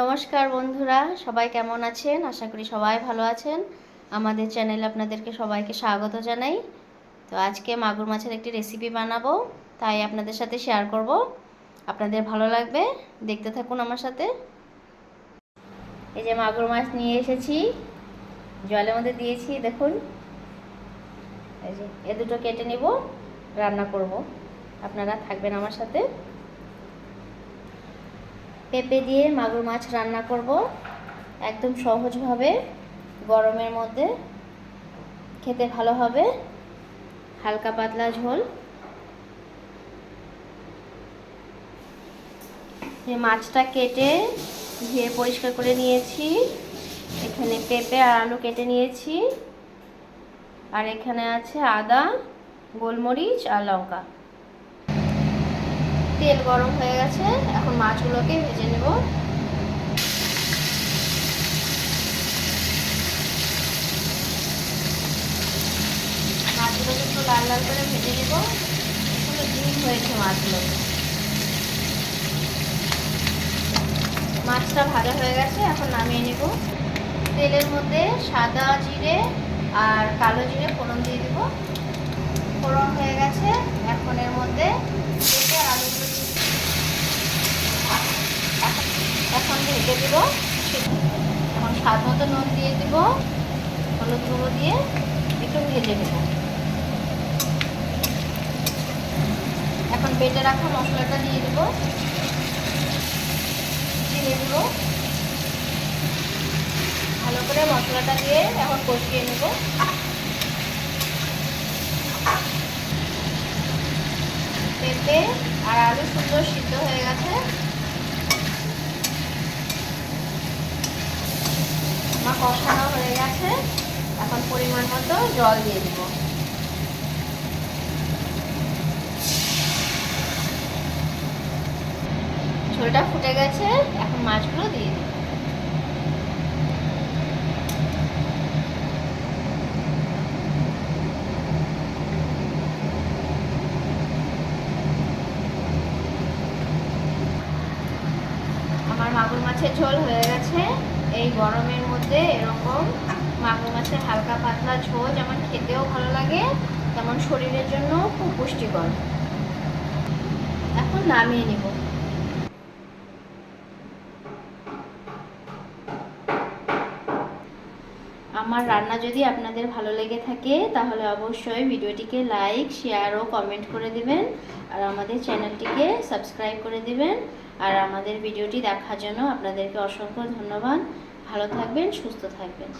নমস্কার বন্ধুরা, সবাই কেমন আছেন? আশা করি সবাই ভালো আছেন। আমাদের চ্যানেলে আপনাদেরকে সবাইকে স্বাগত জানাই। তো আজকে মাগুর মাছের একটি রেসিপি বানাবো, তাই আপনাদের সাথে শেয়ার করব। আপনাদের ভালো লাগবে? দেখতে থাকুন আমার সাথে। এই যে মাগুর মাছ নিয়ে এসেছি। জলের মধ্যে দিয়েছি, দেখুন। এই যে, এ দুটো কেটে নিব, রান্না করব। আপনারা থাকবেন আমার সাথে। পেঁপে দিয়ে মাগুর মাছ রান্না করব। একদম সহজভাবে, গরমের মধ্যে। খেতে ভালো হবে। হালকা পাতলা ঝোল। মাছটা কেটে ধুয়ে পরিষ্কার করে নিয়েছি। এখানে পেঁপে আর আলু কেটে নিয়েছি। আর এখানে আছে আদা, গোলমরিচ আর লঙ্কা। তেল গরম হয়ে গেছে, এখন মাছগুলোকে ভেজে নেব। মাছগুলোকে একটু লাল লাল করে ভেজে নেব। পুরো ডিম হয়েছে মাছগুলো। মাছটা ভাজা হয়ে গেছে, এখন নামিয়ে নেব। তেলের মধ্যে সাদা জিরে আর কালো জিরে ফোড়ন দিয়ে দেব। ফোড়ন হয়ে গেছে, এখন এর মধ্যে পেঁপে আর আলুগুলো দিয়ে এখন ঢেকে দেবো। এখন স্বাদ মতো নুন দিয়ে দেবো, হলুদ গুঁড়ো দিয়ে একটু ভেজে নেব। এখন বেটে রাখা মশলাটা দিয়ে দেবো। জিরে গুঁড়ো। ভালো করে মশলাটা দিয়ে এখন কষিয়ে নেব। পেঁপে আর আলু সুন্দর সিদ্ধ হয়ে গেছে। আমার কষানো হয়ে গেছে। এখন পরিমাণ মতো জল দিয়ে দিব। ঝোলটা ফুটে গেছে, এখন মাছগুলো দিয়ে দেব আমার মাগুর মাছের ঝোল হয়ে গেছে। এই গরমের মধ্যে এরকম মাগুর মাছের হালকা পাতলা ঝোল যেমন খেতেও ভালো লাগে তেমন শরীরের জন্য খুব পুষ্টিকর। এখন নামিয়ে নিব। আমার রান্না যদি আপনাদের ভালো লেগে থাকে, তাহলে অবশ্যই ভিডিওটিকে লাইক, শেয়ার ও কমেন্ট করে দিবেন। আর আমাদের চ্যানেলটিকে সাবস্ক্রাইব করে দিবেন। আর আমাদের ভিডিওটি দেখার জন্য আপনাদেরকে অসংখ্য ধন্যবাদ। ভালো থাকবেন, সুস্থ থাকবেন।